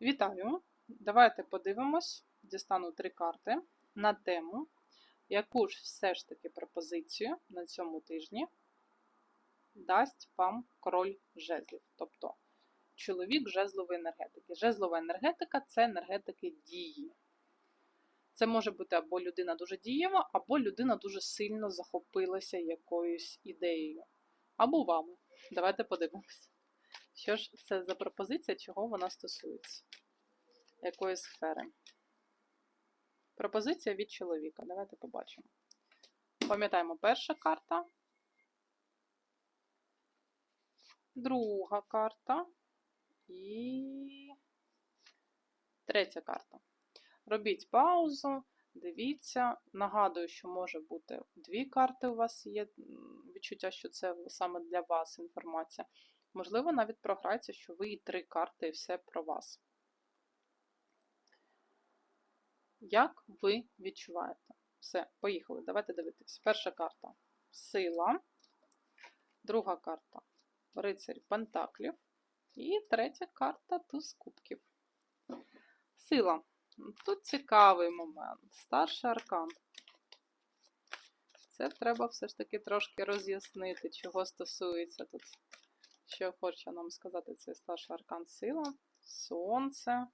Вітаю! Давайте подивимось, дістану три карти на тему, яку ж все ж таки пропозицію на цьому тижні дасть вам король жезлів. Тобто чоловік жезлової енергетики. Жезлова енергетика це енергетики дії. Це може бути або людина дуже дієва, або людина дуже сильно захопилася якоюсь ідеєю. Або вами. Давайте подивимось. Що ж це за пропозиція, чого вона стосується? Якої сфери? Пропозиція від чоловіка. Давайте побачимо. Пам'ятаємо, перша карта, друга карта і третя карта. Робіть паузу, дивіться. Нагадую, що може бути дві карти у вас є відчуття, що це саме для вас інформація. Можливо, навіть програється, що ви і три карти, і все про вас. Як ви відчуваєте? Все, поїхали. Давайте дивитись. Перша карта сила, друга карта рицарь Пентаклів. І третя карта туз кубків. Сила. Тут цікавий момент. Старший аркан. Це треба все ж таки трошки роз'яснити, чого стосується тут. Що хоче нам сказати цей старший аркан сила, сонце.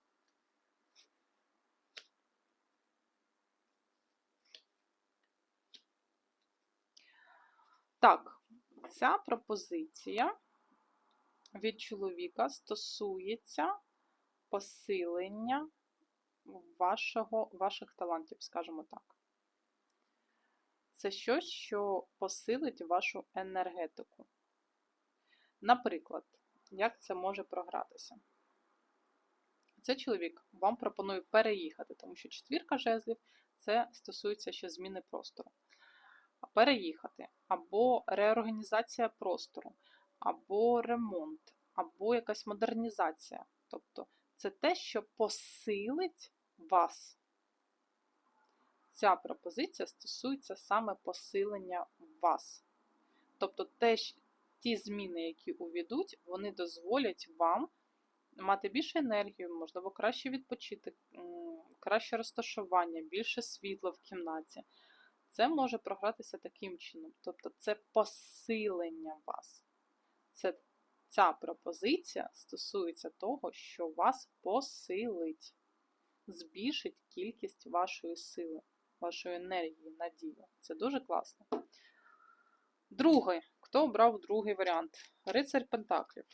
Так, ця пропозиція від чоловіка стосується посилення вашого, ваших талантів, скажімо так. Це щось, що посилить вашу енергетику. Наприклад, як це може програтися? Цей чоловік вам пропонує переїхати, тому що четвірка жезлів це стосується ще зміни простору. Переїхати, або реорганізація простору, або ремонт, або якась модернізація. Тобто це те, що посилить вас. Ця пропозиція стосується саме посилення вас. Тобто те, ті зміни, які увійдуть, вони дозволять вам мати більше енергії, можливо, краще відпочити, краще розташування, більше світла в кімнаті. Це може програтися таким чином. Тобто це посилення вас. Це Ця пропозиція стосується того, що вас посилить, збільшить кількість вашої сили, вашої енергії, надії. Це дуже класно. Другий. Хто обрав другий варіант? Рицарь Пентаклів.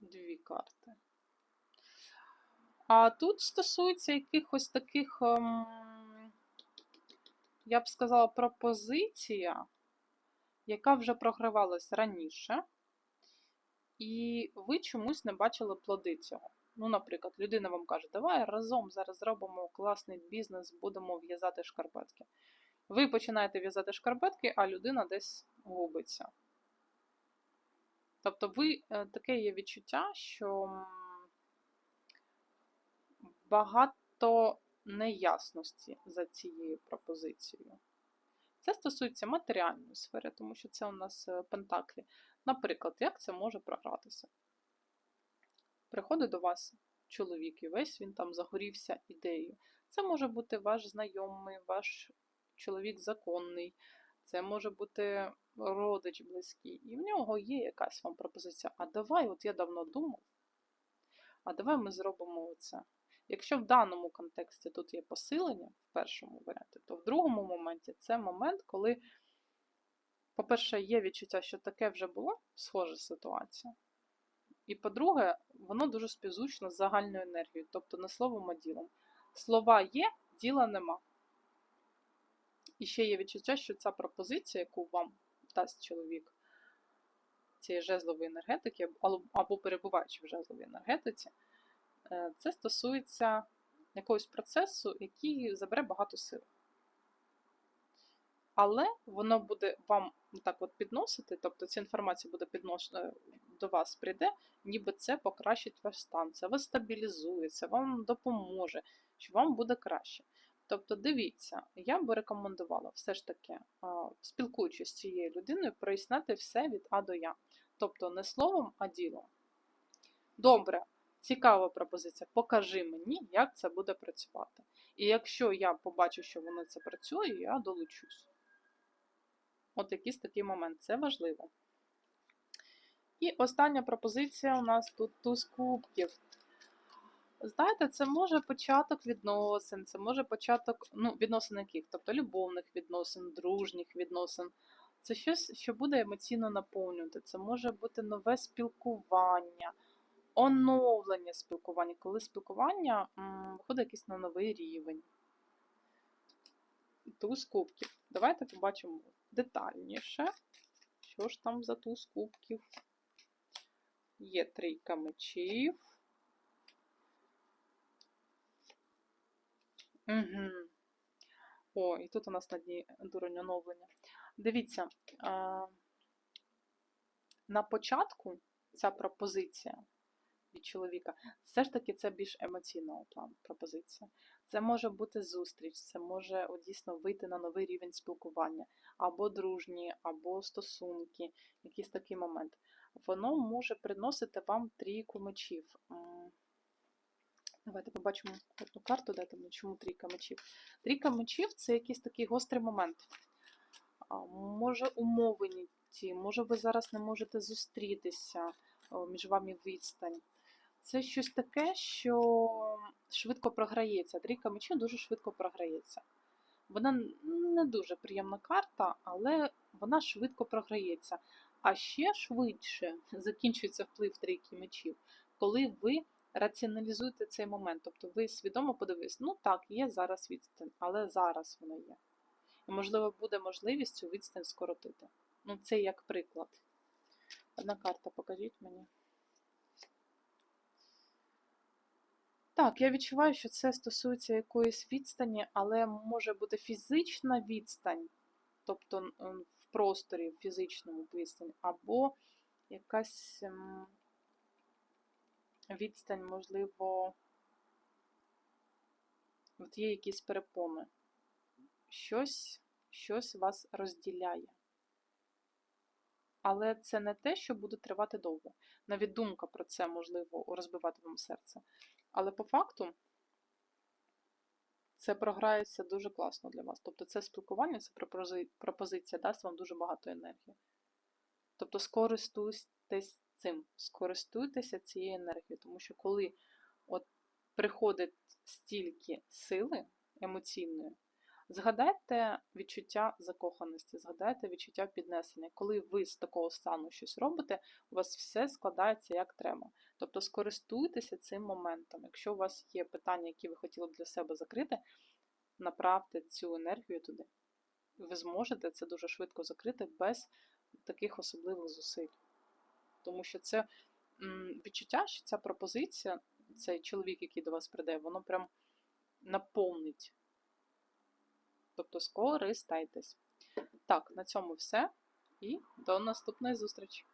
Дві карти. А тут стосується якихось таких, ем, я б сказала, пропозиція, яка вже програвалась раніше, і ви чомусь не бачили плоди цього. Ну, наприклад, людина вам каже, давай разом зараз зробимо класний бізнес, будемо в'язати шкарпетки. Ви починаєте в'язати шкарпетки, а людина десь губиться. Тобто, ви е, таке є відчуття, що багато неясності за цією пропозицією. Це стосується матеріальної сфери, тому що це у нас е, пентаклі. Наприклад, як це може програтися? Приходить до вас чоловік, і весь він там загорівся ідеєю. Це може бути ваш знайомий, ваш чоловік законний, це може бути родич близький, і в нього є якась вам пропозиція. А давай, от я давно думав, а давай ми зробимо це. Якщо в даному контексті тут є посилення в першому варіанті, то в другому моменті це момент, коли, по-перше, є відчуття, що таке вже було схожа ситуація. І по-друге, воно дуже співзвучно з загальною енергією, тобто не словом, а ділом. Слова є, діла нема. І ще є відчуття, що ця пропозиція, яку вам дасть чоловік цієї жезлової енергетики, або перебуваючи в жезловій енергетиці, це стосується якогось процесу, який забере багато сил. Але воно буде вам так от підносити, тобто ця інформація буде підношена до вас прийде, ніби це покращить ваш стан, це вас стабілізує, це вам допоможе, що вам буде краще. Тобто, дивіться, я би рекомендувала все ж таки, спілкуючись з цією людиною, прояснити все від А до Я. Тобто не словом, а ділом. Добре, цікава пропозиція. Покажи мені, як це буде працювати. І якщо я побачу, що воно це працює, я долучусь. От якийсь такий момент, це важливо. І остання пропозиція у нас тут туз кубків. Знаєте, це може початок відносин, це може початок ну, відносин яких? Тобто любовних відносин, дружніх відносин. Це щось, що буде емоційно наповнювати. Це може бути нове спілкування, оновлення спілкування, коли спілкування виходить якийсь на новий рівень. Туз кубків. Давайте побачимо детальніше, що ж там за туз кубків. Є трійка мечів. Угу. О, і тут у нас на дні дурень оновлення. Дивіться, на початку ця пропозиція від чоловіка, все ж таки це більш емоційного плану пропозиція. Це може бути зустріч, це може о, дійсно вийти на новий рівень спілкування, або дружні, або стосунки, якийсь такий момент. Воно може приносити вам трійку мечів. Давайте побачимо одну карту, дайте мені, чому трійка мечів. Трійка мечів це якийсь такий гострий момент. Може умовлені ті, може ви зараз не можете зустрітися, між вами відстань. Це щось таке, що швидко програється. Трійка мечів дуже швидко програється. Вона не дуже приємна карта, але вона швидко програється. А ще швидше закінчується вплив трійки мечів, коли ви раціоналізуєте цей момент. Тобто ви свідомо подивились, ну так, є зараз відстань, але зараз вона є. І, можливо, буде можливість цю відстань скоротити. Ну, це як приклад. Одна карта, покажіть мені. Так, я відчуваю, що це стосується якоїсь відстані, але може бути фізична відстань, тобто в просторі, в фізичному відстані, або якась ем, відстань, можливо, от є якісь перепони. Щось, щось вас розділяє. Але це не те, що буде тривати довго. Навіть думка про це можливо розбивати вам серце. Але по факту це програється дуже класно для вас. Тобто це спілкування, це пропозиція дасть вам дуже багато енергії. Тобто скористуйтесь цим, скористуйтеся цією енергією, тому що коли от приходить стільки сили емоційної, згадайте відчуття закоханості, згадайте відчуття піднесення. Коли ви з такого стану щось робите, у вас все складається як треба. Тобто скористуйтеся цим моментом. Якщо у вас є питання, які ви хотіли б для себе закрити, направте цю енергію туди. Ви зможете це дуже швидко закрити без таких особливих зусиль. Тому що це відчуття, що ця пропозиція, цей чоловік, який до вас прийде, воно прям наповнить. Тобто скористайтесь. Так, на цьому все. І до наступної зустрічі!